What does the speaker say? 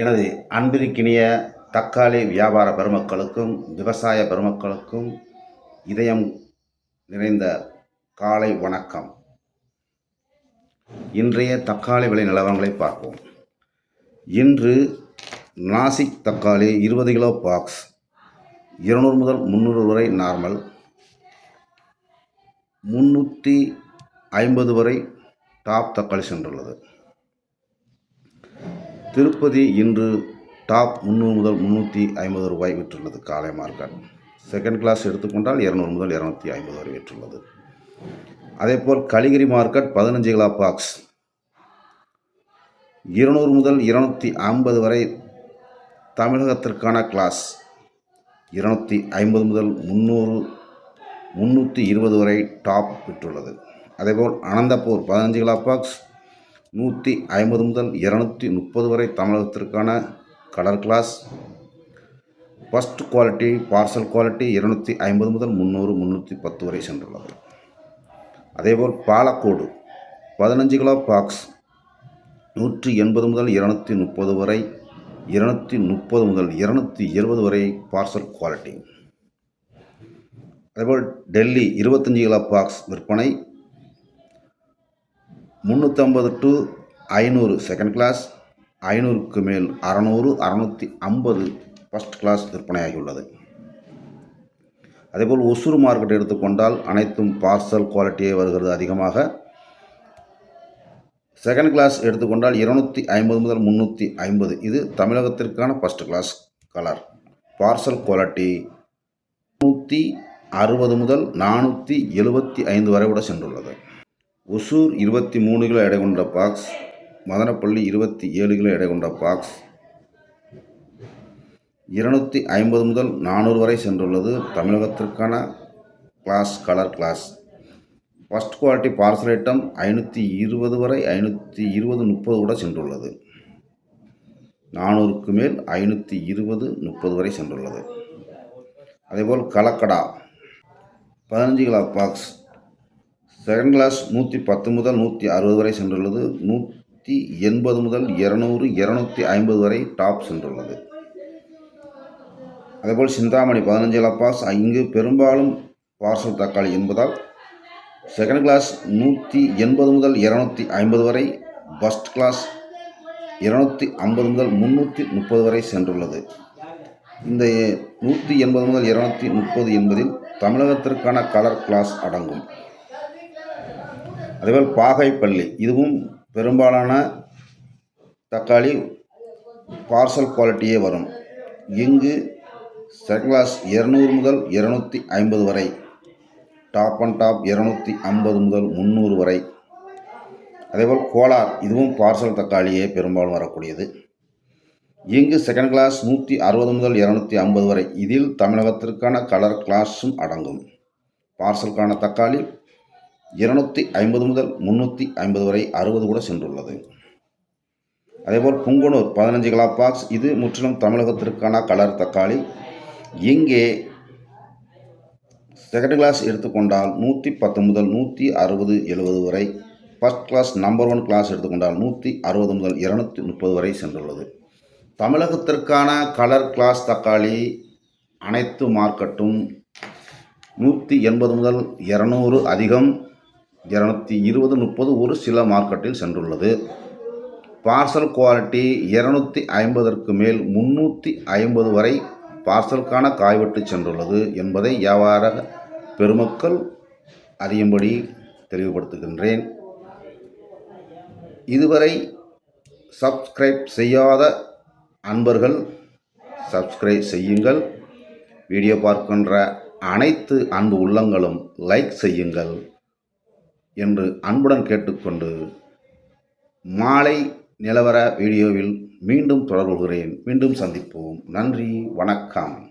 எனது அன்பிற்கினிய தக்காளி வியாபார பெருமக்களுக்கும் விவசாய பெருமக்களுக்கும் இதயம் நிறைந்த காலை வணக்கம். இன்றைய தக்காளி விலை நிலவரங்களை பார்ப்போம். இன்று நாசிக் தக்காளி இருபது கிலோ பாக்ஸ் இருநூறு முதல் முந்நூறு வரை நார்மல் முந்நூற்றி ஐம்பது வரை டாப் தக்காளி சென்றுள்ளது. திருப்பதி இன்று டாப் முந்நூறு முதல் முந்நூற்றி ஐம்பது ரூபாய் விற்றுள்ளது காலை மார்க்கெட் செகண்ட் கிளாஸ் எடுத்துக்கொண்டால் இரநூறு முதல் இரநூத்தி ஐம்பது வரை விற்றுள்ளது அதேபோல் கலிகிரி மார்க்கெட் பதினஞ்சு கிலோ பாக்ஸ் இருநூறு முதல் இருநூற்றி ஐம்பது வரை தமிழகத்திற்கான கிளாஸ் இருநூற்றி ஐம்பது முதல் முந்நூறு முந்நூற்றி இருபது வரை டாப் விற்றுள்ளது அதேபோல் அனந்தபூர் பதினஞ்சு கிலோ பாக்ஸ் நூற்றி ஐம்பது முதல் இரநூத்தி முப்பது வரை தமிழகத்திற்கான colour class first quality parcel quality இருநூற்றி ஐம்பது முதல் முந்நூறு முந்நூற்றி பத்து வரை சென்றுள்ளது. அதேபோல் பாலக்கோடு பதினஞ்சு கிலோ பாக்ஸ் நூற்றி எண்பது முதல் இருநூற்றி முப்பது வரை இருநூற்றி முப்பது முதல் இருநூற்றி இருபது வரை பார்சல் குவாலிட்டி அதேபோல் டெல்லி இருபத்தஞ்சி கிலோ பாக்ஸ் விற்பனை முந்நூற்றம்பது டு ஐநூறு செகண்ட் கிளாஸ் ஐநூறுக்கு மேல் அறநூறு அறநூற்றி ஐம்பது ஃபஸ்ட் கிளாஸ் விற்பனையாகியுள்ளது. அதேபோல் ஒசூர் மார்க்கெட் எடுத்துக்கொண்டால் அனைத்தும் பார்சல் குவாலிட்டியே வருகிறது அதிகமாக. செகண்ட் கிளாஸ் எடுத்துக்கொண்டால் இருநூற்றி ஐம்பது முதல் முந்நூற்றி ஐம்பது. இது தமிழகத்திற்கான first class colour parcel quality நூற்றி அறுபது முதல் நானூற்றி எழுபத்தி ஐந்து வரை கூட சென்றுள்ளது. ஒசூர் இருபத்தி மூணு கிலோ எடை கொண்ட பாக்ஸ் மதனப்பள்ளி இருபத்தி ஏழு கிலோ எடை கொண்ட பாக்ஸ் இருநூற்றி ஐம்பது முதல் நானூறு வரை சென்றுள்ளது தமிழகத்திற்கான class colour class first quality parcel item ஐநூற்றி இருபது வரை ஐநூற்றி இருபது முப்பது கூட சென்றுள்ளது. நானூறுக்கு மேல் ஐநூற்றி இருபது முப்பது வரை சென்றுள்ளது. அதேபோல் கலக்கடா பதினஞ்சு கிலோ பாக்ஸ் செகண்ட் கிளாஸ் நூற்றி பத்து முதல் நூற்றி அறுபது வரை சென்றுள்ளது. நூற்றி எண்பது முதல் இரநூறு இரநூத்தி ஐம்பது வரை டாப் சென்றுள்ளது. அதேபோல் சிந்தாமணி பதினஞ்சு லப்பாஸ் இங்கு பெரும்பாலும் பார்சல் தக்காளி என்பதால் செகண்ட் கிளாஸ் நூற்றி எண்பது முதல் இரநூத்தி ஐம்பது வரை ஃபஸ்ட் கிளாஸ் இருநூற்றி ஐம்பது முதல் முந்நூற்றி முப்பது வரை சென்றுள்ளது. இந்த நூற்றி எண்பது முதல் இரநூத்தி முப்பது என்பதில் தமிழகத்திற்கான கலர் கிளாஸ் அடங்கும். அதேபோல் பாகைப்பள்ளி இதுவும் பெரும்பாலான தக்காளி பார்சல் குவாலிட்டியே வரும். இங்கு செகண்ட் கிளாஸ் இரநூறு முதல் இரநூத்தி ஐம்பது வரை டாப் அண்ட் டாப் இரநூத்தி ஐம்பது முதல் முந்நூறு வரை. அதேபோல் கோலார் இதுவும் பார்சல் தக்காளியே பெரும்பாலும் வரக்கூடியது. இங்கு செகண்ட் கிளாஸ் நூற்றி அறுபது முதல் இரநூத்தி ஐம்பது வரை இதில் தமிழகத்திற்கான கலர் கிளாஸும் அடங்கும். பார்சலுக்கான தக்காளி இருநூற்றி ஐம்பது முதல் முந்நூற்றி ஐம்பது வரை அறுபது கூட சென்றுள்ளது. அதேபோல் புங்குனூர் பதினஞ்சு கிலோ பாக்ஸ் இது முற்றிலும் தமிழகத்திற்கான கலர் தக்காளி. இங்கே செகண்ட் கிளாஸ் எடுத்துக்கொண்டால் நூற்றி பத்து முதல் நூற்றி அறுபது எழுபது வரை. First class number one class எடுத்துக்கொண்டால் நூற்றி அறுபது முதல் இருநூற்றி முப்பது வரை சென்றுள்ளது. தமிழகத்திற்கான கலர் கிளாஸ் தக்காளி அனைத்து மார்க்கெட்டும் நூற்றி எண்பது முதல் இரநூறு அதிகம். இரநூத்தி இருபது முப்பது ஒரு சில மார்க்கெட்டில் சென்றுள்ளது. பார்சல் குவாலிட்டி இரநூத்தி ஐம்பதற்கு மேல் முந்நூற்றி ஐம்பது வரை பார்சலுக்கான காய்விட்டு சென்றுள்ளது என்பதை வியாபார பெருமக்கள் அறியும்படி தெளிவுபடுத்துகின்றேன். இதுவரை சப்ஸ்கிரைப் செய்யாத அன்பர்கள் சப்ஸ்கிரைப் செய்யுங்கள். வீடியோ பார்க்கின்ற அனைத்து அன்பு உள்ளங்களும் லைக் செய்யுங்கள். என்று அன்புடன் கேட்டுக்கொண்டு மாலை நிலவர வீடியோவில் மீண்டும் தொடர்புகிறேன் மீண்டும் சந்திப்போம். நன்றி. வணக்கம்.